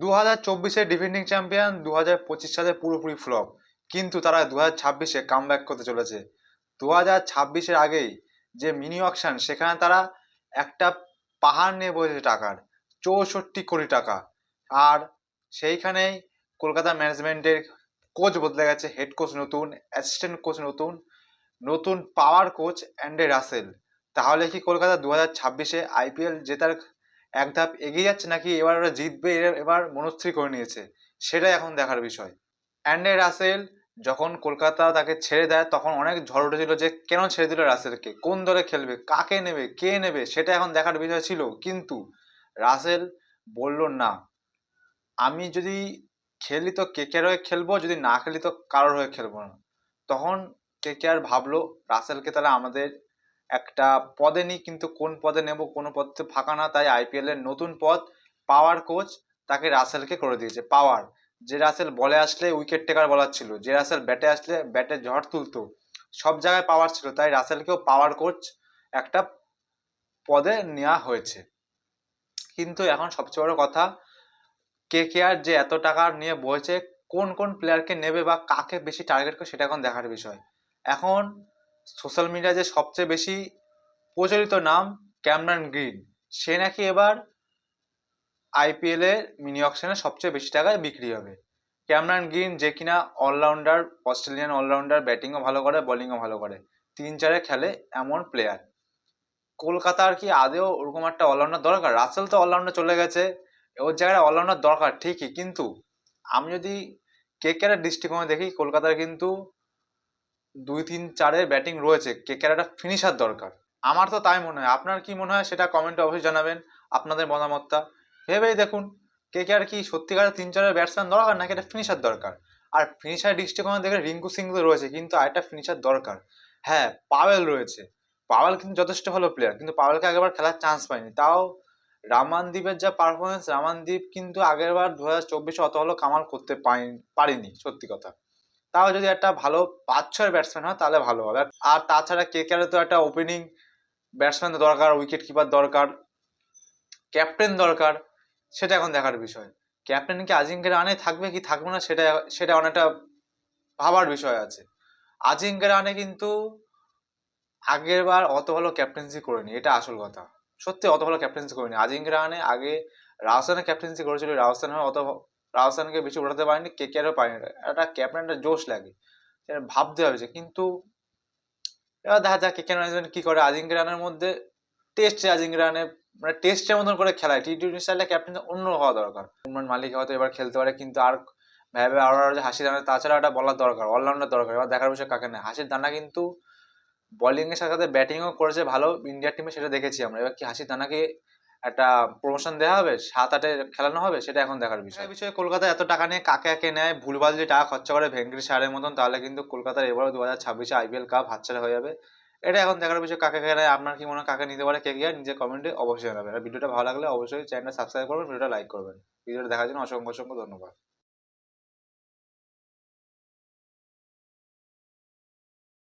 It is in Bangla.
দু হাজার চব্বিশে ডিফেন্ডিং চ্যাম্পিয়ন দু হাজার পঁচিশ সালে পুরোপুরি ফ্লপ কিন্তু তারা দু হাজার ছাব্বিশে কাম ব্যাক করতে চলেছে। দু হাজার ছাব্বিশের আগেই যে মিনি অকশন সেখানে তারা একটা পাহাড় নিয়ে বসেছে টাকার, চৌষট্টি কোটি টাকা। আর সেইখানেই কলকাতা ম্যানেজমেন্টের কোচ বদলে গেছে হেড কোচ নতুন অ্যাসিস্ট্যান্ট কোচ নতুন নতুন পাওয়ার কোচ অ্যান্ডে রাসেল তাহলে কি কলকাতা দু হাজার ছাব্বিশে আইপিএল জেতার এক ধাপ এগিয়ে যাচ্ছে নাকি এবার ওরা জিতবে এবার মনস্থির করে নিয়েছে? সেটাই এখন দেখার বিষয়। অ্যান্ডে রাসেল যখন কলকাতা তাকে ছেড়ে দেয়, তখন অনেক ঝড় উঠেছিল যে কেন ছেড়ে দিল রাসেলকে? কোন দলে খেলবে? কাকে নেবে? কে নেবে? সেটা এখন দেখার বিষয় ছিল। কিন্তু রাসেল বলল, না, আমি যদি খেলি তো কেকের হয়ে খেলব, যদি না খেলি তো কারোর হয়ে খেলব না। তখন কেকেআর ভাবলো, রাসেলকে তাহলে আমাদের একটা পদে নিই, কিন্তু কোন পদে নেব, কোনো পদ তো ফাঁকা না, তাই আইপিএল এর নতুন পদ পাওয়ার কোচ তাকে রাসেলকে করে দিয়েছে পাওয়ার যে রাসেল বলে আসলে উইকেট টেকার বলার ছিল, যে রাসেল ব্যাটে আসলে ব্যাটে ঝড় তুলতো, সব জায়গায় পাওয়ার ছিল, তাই রাসেলকেও পাওয়ার কোচ একটা পদে নেওয়া হয়েছে। কিন্তু এখন সবচেয়ে বড় কথা কে কে আর যে এত টাকা নিয়ে বসেছে কোন কোন প্লেয়ারকে নেবে বা কাকে বেশি টার্গেট করে, সেটা এখন দেখার বিষয়। এখন সোশ্যাল মিডিয়া যে সবচেয়ে বেশি প্রচলিত নাম ক্যামরান গ্রিন, সে নাকি এবার আইপিএল এর মিনি অকশনে সবচেয়ে বেশি টাকায় বিক্রি হবে। ক্যামরান গ্রিন যে কিনা অলরাউন্ডার অস্ট্রেলিয়ান অলরাউন্ডার ব্যাটিংও ভালো করে বোলিংও ভালো করে, তিন চারে খেলে এমন প্লেয়ার কলকাতার কি আদেও ওরকম একটা অলরাউন্ডার দরকার? রাসেল তো অলরাউন্ডার চলে গেছে, ওর জায়গায় অলরাউন্ডার দরকার ঠিকই, কিন্তু আমি যদি কে কেয়ারের দৃষ্টিকোণে দেখি, কলকাতার কিন্তু দুই, তিন, চারের ব্যাটিং রয়েছে, কে কেয়ার একটা ফিনিশার দরকার। আমার তো তাই মনে হয়। আপনার কি মনে হয় সেটা কমেন্টে অবশ্যই জানাবেন, আপনাদের মতামতটা। ভেবেই দেখুন, কে কে, আর কি সত্যিকারের তিন, চারের ব্যাটসম্যান দরকার নাকি একটা ফিনিশার দরকার? আর ফিনিশার দৃষ্টিকোণে দেখে রিঙ্কু সিং তো রয়েছে, কিন্তু আরেকটা ফিনিশার দরকার। হ্যাঁ পাওয়েল রয়েছে। পাওয়েল কিন্তু যথেষ্ট ভালো প্লেয়ার কিন্তু পাওয়েলকে আগেবার খেলার চান্স পায়নি তাও রামানদীপের যা পারফরমেন্স রামানদীপ কিন্তু আগেরবার দু হাজার চব্বিশে অত ভালো কামাল করতে পারিনি, সত্যি কথা। তাও যদি একটা ভালো পাঁচ ছয়ের ব্যাটসম্যান হয়, তাহলে ভালো হবে। আর তাছাড়া কে কে তো একটা ওপেনিং ব্যাটসম্যান দরকার উইকেট কিপার দরকার ক্যাপ্টেন দরকার, সেটা এখন দেখার বিষয়। ক্যাপ্টেন কি আজিঙ্কে রানে থাকবে কি থাকবে না, সেটা সেটা অনেকটা ভাবার বিষয় আছে। আজিঙ্কে রানে কিন্তু আগের বার অত ভালো ক্যাপ্টেন্সি করেনি, এটা আসল কথা। সত্যি অত ভালো ক্যাপ্টেন্সি করেনি। আজিঙ্কে রানে আগে রাজস্থানের ক্যাপ্টেন্সি করেছিল রাজস্থান অত রাজস্থানকে বেশি উঠাতে পারেনি কে কেয়ারও পারেনি একটা ক্যাপ্টেনটা জোশ লাগে। ভাবতে হবে যে, কিন্তু এবার দেখা যাক কে কে ম্যানেজমেন্ট কী করে। আজিঙ্কে রানের মধ্যে টেস্টে আজিঙ্কে রানে মানে টেস্টের মতন করে খেলায়। টি টোয়েন্টি স্টাইলে ক্যাপ্টেন অন্য হওয়া দরকার। উমরান মালিক হয়তো এবার খেলতে পারে, কিন্তু আর ভেবে আরও আরও যে, হাসির দানা, তাছাড়া একটা বলার দরকার অলরাউন্ডার দরকার। এবার দেখার বিষয় কাকে নেই হাসির দানা কিন্তু বোলিং এর সাথে সাথে ব্যাটিংও করেছে ভালো। ইন্ডিয়ার টিমে সেটা দেখেছি আমরা। এবার কি হাসির দানাকে একটা প্রমোশন দেওয়া হবে, সাত আটে খেলানো হবে, সেটা এখন দেখার বিষয়। বিষয়ে কলকাতা এত টাকা নিয়ে কাকে কে নেয়, ভুলভাল যদি টাকা খরচা করে ভেঙ্কটেশ সারের মতন, তাহলে কিন্তু কলকাতার এবারও দু হাজার ছাব্বিশে আইপিএল কাপ হাতছাড়া হয়ে যাবে। এটা এখন দেখার বিষয়, কাকে কে নেয়, আপনার কি মনে হয় কাকে নিতে পারে, কে গিয়ে নিজের কমেন্টে অবশ্যই জানাবেন। আর ভিডিওটা ভালো লাগলে অবশ্যই চ্যানেলটা সাবস্ক্রাইব করবেন, ভিডিওটা লাইক করবেন। ভিডিওটা দেখার জন্য অসংখ্য অসংখ্য ধন্যবাদ।